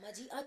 ਮਾਮਾ ਜੀ ਅੱਜ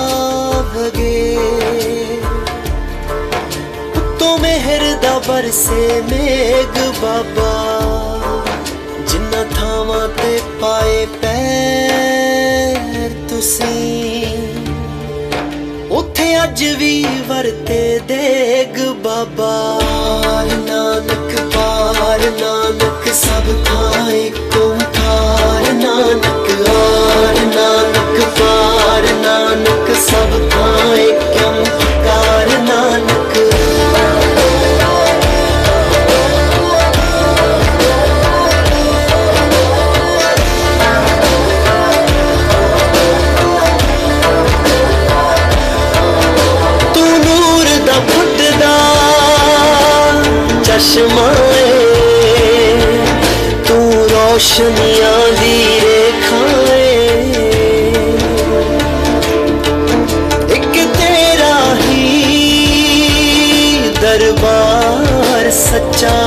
ਵਗੇ ਉੱਤੋਂ ਮਿਹਰ ਦਾ ਬਰਸੇ ਮੇਗ ਬਾਬਾ, ਜਿੰਨਾ ਥਾਵਾਂ ਤੇ ਪਾਏ ਪੈਰ ਤੁਸੀਂ। ਉੱਥੇ ਅੱਜ ਵੀ ਵਰਤੇ ਦੇਗ ਬਾਬਾ, ਨਾਨਕ ਪਾਰ, ਨਾਨਕ ਸਭ ਥਾਂ ਚਸ਼ਮਾ ਤੂੰ ਰੋਸ਼ਨੀਆਂ ਦੀ ਰੇਖਾ ਇੱਕ ਤੇਰਾ ਹੀ ਦਰਬਾਰ ਸੱਚਾ,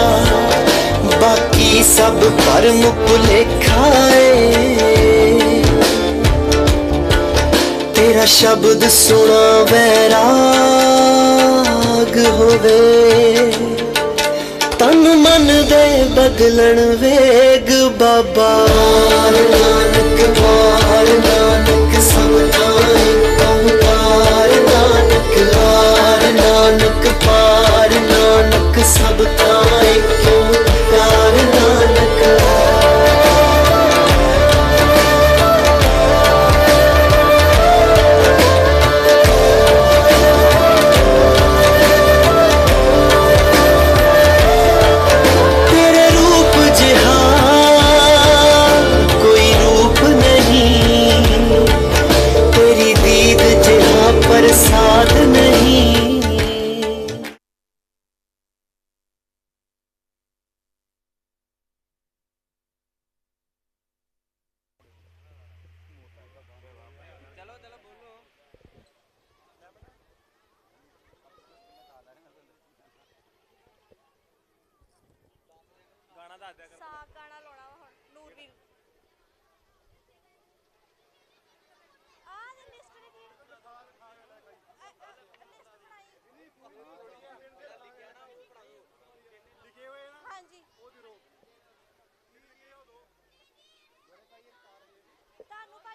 ਬਾਕੀ ਸਭ ਭਰਮ ਭੁਲੇਖਾ ਏ। ਤੇਰਾ ਸ਼ਬਦ ਸੁਣਾ, ਵੈਰਾਗ ਹੋਵੇ। ਦੇ ਬਦਲਣ ਵੇਗ ਬਾਬਾ। ਨਾਨਕ ਵਾਰ ਨਾਨਕ, ਸਭ ਥਾਂ ਓੰਕਾਰ ਨਾਨਕ ਹਾਰ ਨਾਨਕ ਪਾਰ ਨਾਨਕ, ਸਭ ਥਾਂ da, nu va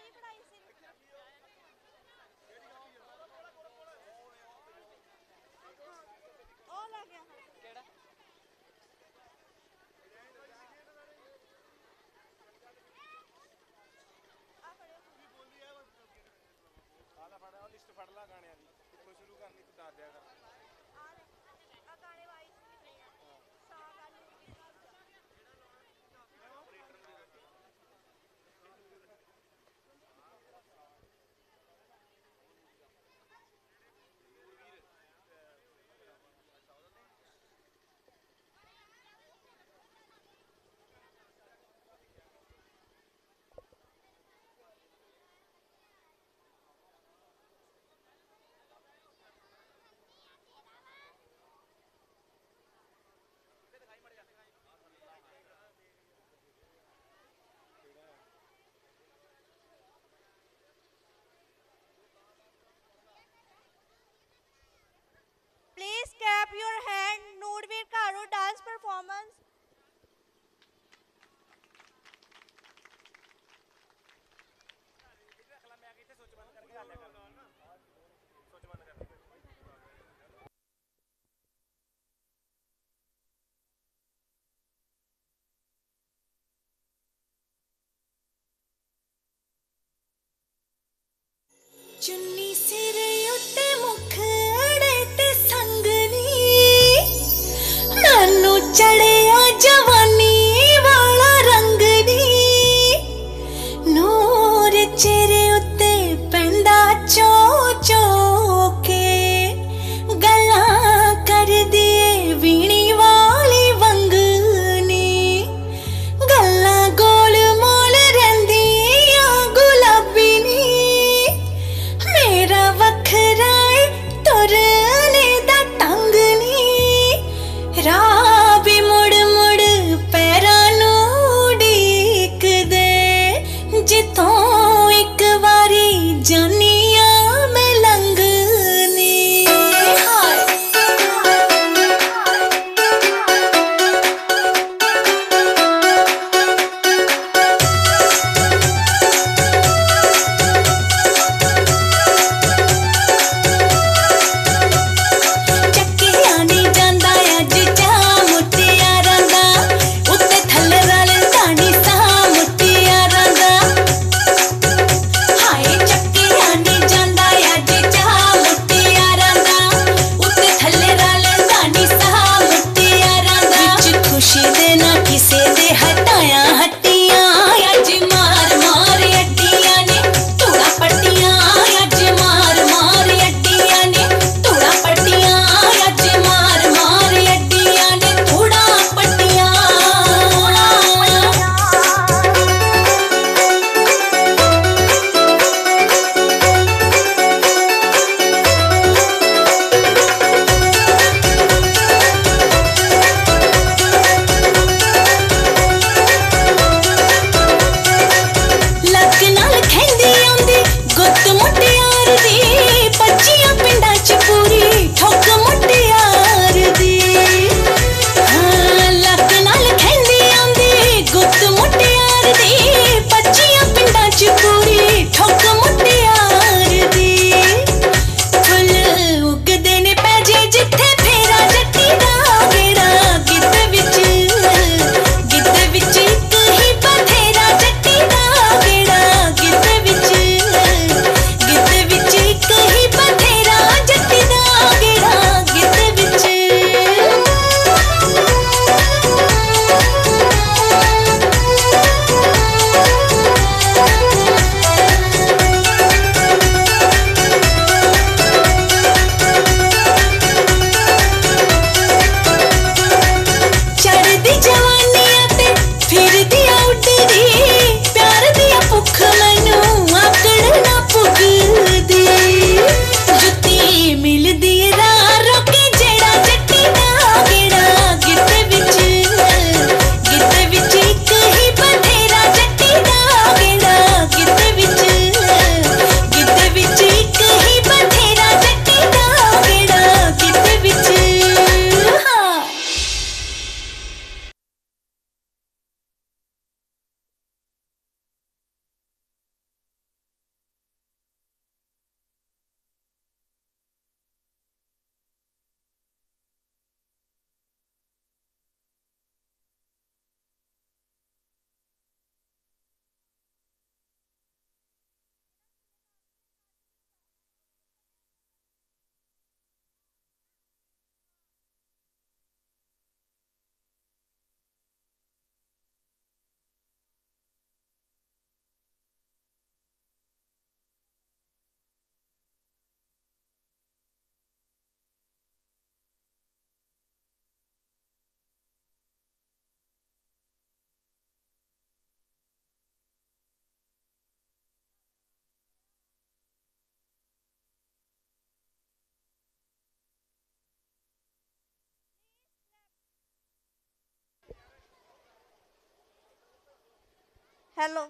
हेलो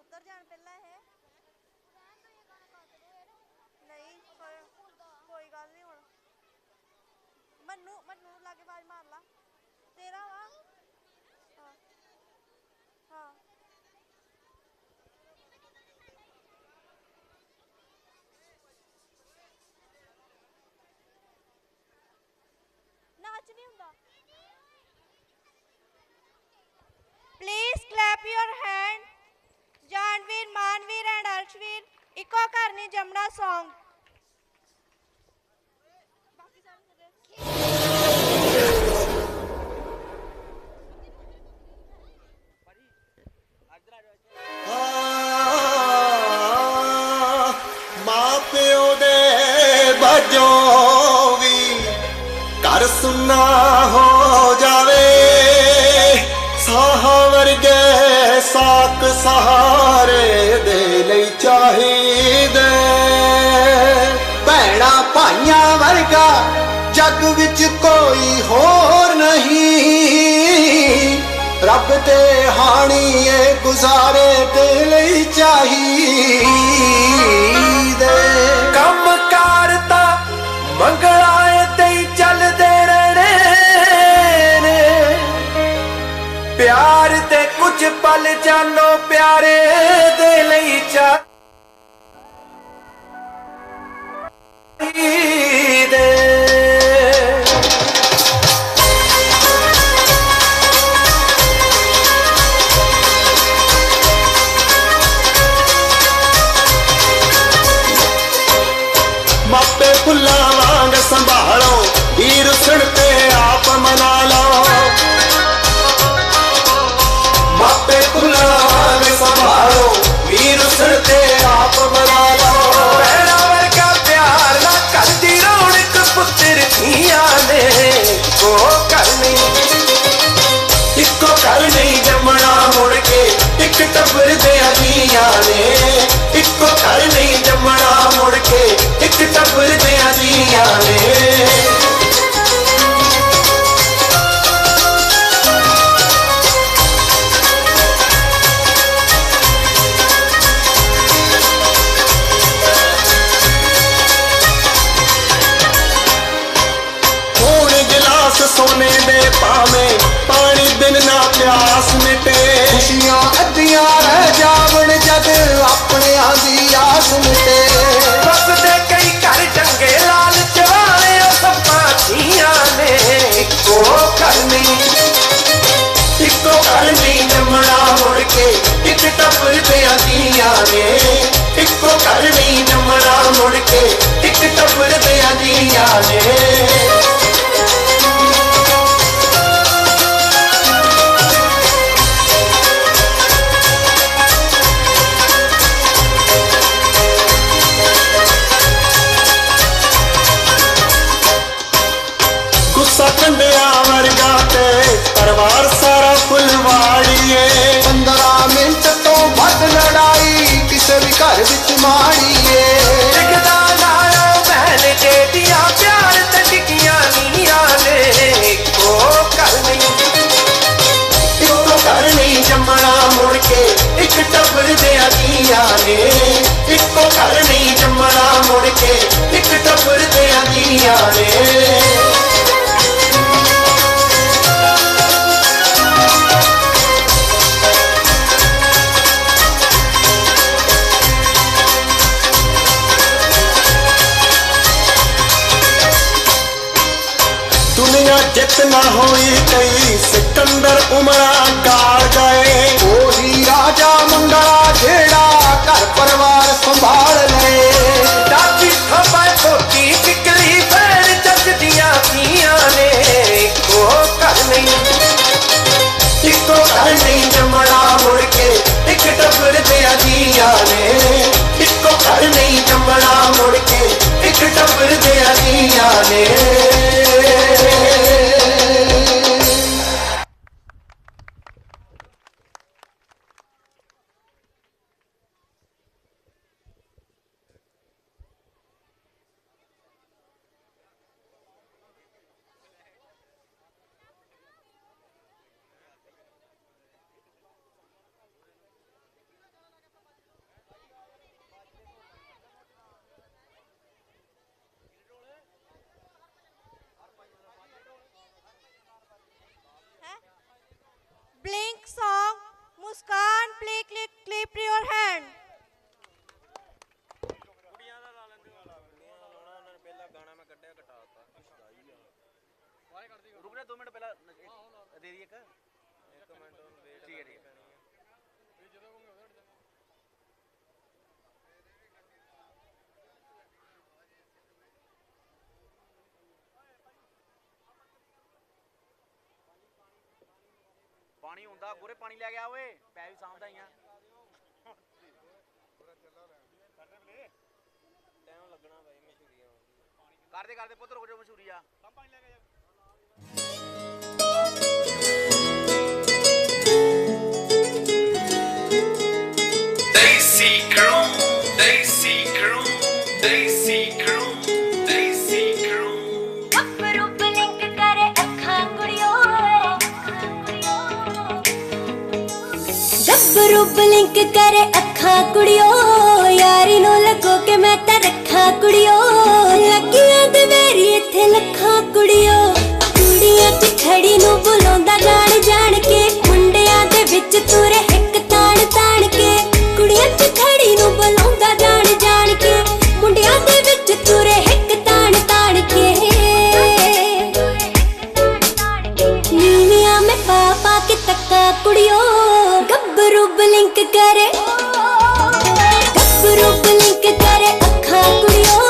उतर जान पहला है नहीं कोई गल नहीं मनु मनु बाज मार ला तेरा वा please clap your hand Janveer Manveer and Arshveer ਇੱਕੋ ਕਰਨੀ ਜਮਨਾ Song ਮਾਂ ਪਿਓ ਦੇ ਬਾਜੋ ਸੁਨਾ ਹੋ ਜਾਵੇ। ਸਾਹ ਵਰਗੇ ਸਾਕ ਸਹਾਰੇ ਦੇ ਲਈ ਚਾਹੀਦੇ। ਭੈਣਾ ਭਾਈਆਂ ਵਰਗਾ ਜੱਗ ਵਿੱਚ ਕੋਈ ਹੋਰ ਨਹੀਂ। ਰੱਬ ਤੇ ਹਾਣੀ ਗੁਜ਼ਾਰੇ ਦੇ ਲਈ ਚਾਹੀਦੇ ਵੱਲ ਜਾਨੋ ਪਿਆਰੇ ਦੇ ਲਈ ਚਾ दुनिया में ਕੇ ਇੱਕ ਟੱਬਰ ਦੇ ਅਨੀਆਂ ਜੇ। दुनिया रे। दुनिया जितना होई कई ਯਾਰੇ ਇੱਕੋ ਘਰ ਨਹੀਂ ਜੰਮਣਾ ਮੁੜ ਕੇ ਇੱਕ ਟੱਬਰ ਦੇ ਅਸੀਂ ਯਾਰੇ Muskan, please clip your hand. ਪਾਣੀ ਹੁੰਦਾ, ਗੁਰੇ ਪਾਣੀ ਲੈ ਗਿਆ ਓਏ। ਪੈ ਵੀ ਸਾਂਭਦਾ ਹੀ ਆ। ਟਾਈਮ ਲੱਗਣਾ ਬਾਈ ਮਸ਼ਹੂਰੀ ਆਉਂਦੀ ਕਰਦੇ ਕਰਦੇ ਪੁੱਤ, ਰੁਕ ਜਾ ਮਸ਼ਹੂਰੀ ਆ। Daisy ਗੱਭਰੂ ਬਲਿੰਕ ਕਰੇ ਅੱਖਾਂ ਕੁੜਿਓ, ਯਾਰੀ ਨੂੰ ਲੱਗੋ ਕਿ ਮੈਂ ਤਾਂ ਰੱਖਾਂ ਕੁੜਿਓ। ਲੱਗੀਆਂ ਤੇ ਮੇਰੀ ਇੱਥੇ ਲੱਖਾਂ ਕੁੜਿਓ। ਕੁੜੀਆਂ ਚ ਖੜੀ ਨੂੰ ਬੁਲਾਉਂਦਾ ਜਾਣ ਜਾਣ ਕੇ ਮੁੰਡਿਆਂ ਦੇ ਵਿੱਚ ਤੁਰੇ ਇੱਕ ਤਾਣ ਤਾਣ ਕੇ। ਕੁੜੀਆਂ ਚ ਖੜੀ ਨੂੰ ਬੁਲਾਉਂਦਾ ਜਾਣ ਜਾਣ ਕੇ, ਮੁੰਡਿਆਂ ਦੇ ਵਿੱਚ ਤੁਰੇ ਇੱਕ ਤਾਣ ਤਾਣ ਕੇ। ਨੀਵੀਆਂ ਮੈਂ ਪਾ ਪਾ ਕੇ ਤੱਕਾ ਕੁੜਿਓ ਗੱਭਰੂ ਬਲਿੰਕ ਕਰੇ। ਗੱਭਰੂ ਬਲਿੰਕ ਕਰੇ ਅੱਖਾਂ ਕੁੜਿਓ।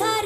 ਉਹ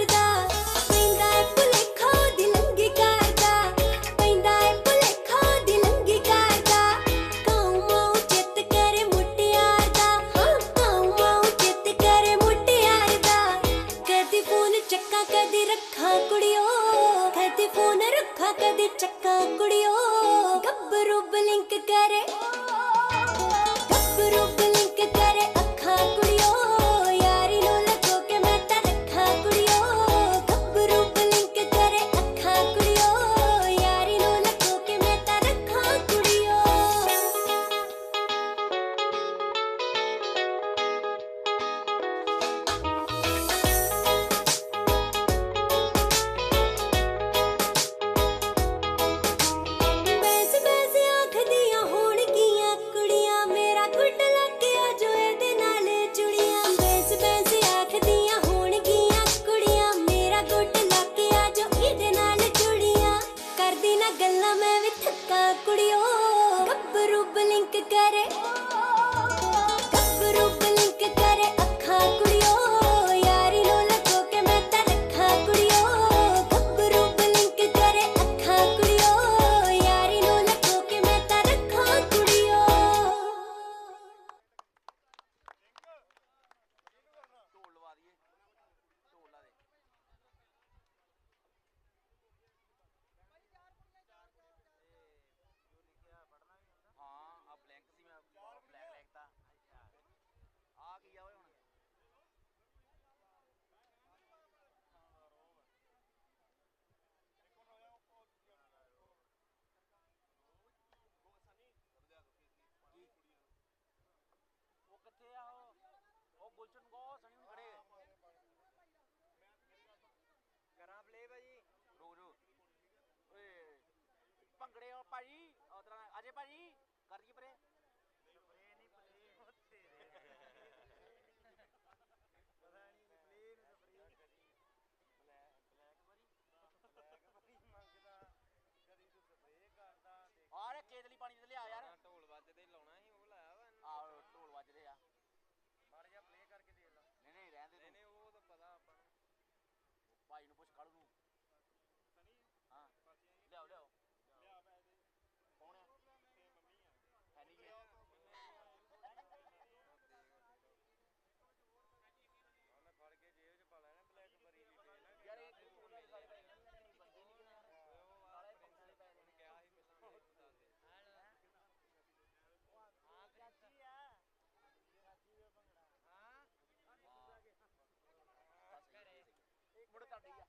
ਕਰ ਦਈਏ ਪਰੇ? ਸਪਰੇ ਨਹੀਂ ਪਲੇ ਉਹ ਤੇਰੇ ਪਤਾ ਨਹੀਂ ਪਲੇ ਨੂੰ ਸਪਰੇ ਬਲੈਕ ਭਾਜੀ ਬਲੈਕ ਭਾਜੀ ਮੰਗਦਾ ਕਦੀ ਤੂੰ ਸਪਰੇ ਕਰਦਾ ਆਰੇ ਕੇਤਲੀ ਪਾਣੀ ਤੇ ਲਿਆ ਯਾਰ। ਢੋਲ ਵੱਜਦੇ ਲਾਉਣਾ ਸੀ ਉਹ ਲਾਇਆ ਵਾ ਆਹ ਢੋਲ ਵੱਜਦੇ ਆ। ਮਾੜਾ ਜਿਹਾ ਪਲੇ ਕਰਕੇ ਦੇ ਲਾ। ਨਹੀਂ ਨਹੀਂ ਰਹਿਣ ਦੇ ਨਹੀਂ ਉਹ ਤਾਂ ਪਤਾ ਆਪਾਂ ਨੂੰ। ਭਾਈ ਨੂੰ ਪੁੱਛ ਕਾਲੂ ਨੂੰ। കൊടുത്താണ്ട്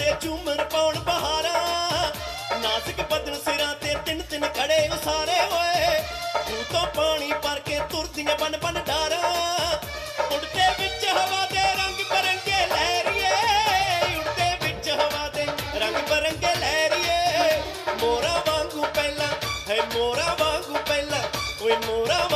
ਤੇ ਝੂਮਰ ਪਾਉਣ ਬਹਾਰਾਂ ਨਾਜ਼ਿਕ ਬਦਨ ਸਿਰਾਂ ਤੇ ਤਿੰਨ ਤਿੰਨ ਖੜੇ ਉਸਾਰੇ ਓਏ ਤੂੰ ਤਾਂ ਪਾਣੀ ਪਰ ਕੇ ਤੁਰਦੀਆਂ ਬਨ ਬਨ ਡਾਰਾਂ। ਉੱਡਦੇ ਵਿੱਚ ਹਵਾ ਦੇ ਰੰਗ ਬਰੰਗੇ ਰਹੀਏ ਉੱਡਦੇ ਵਿੱਚ ਹਵਾ ਦੇ ਰੰਗ ਬਰੰਗੇ ਲਹਿਰੀਏ। ਮੋਰਾ ਵਾਂਗੂ ਪਹਿਲਾਂ, ਹੈ ਮੋਰਾ ਵਾਂਗੂ ਪਹਿਲਾਂ, ਓਏ ਮੋਰਾ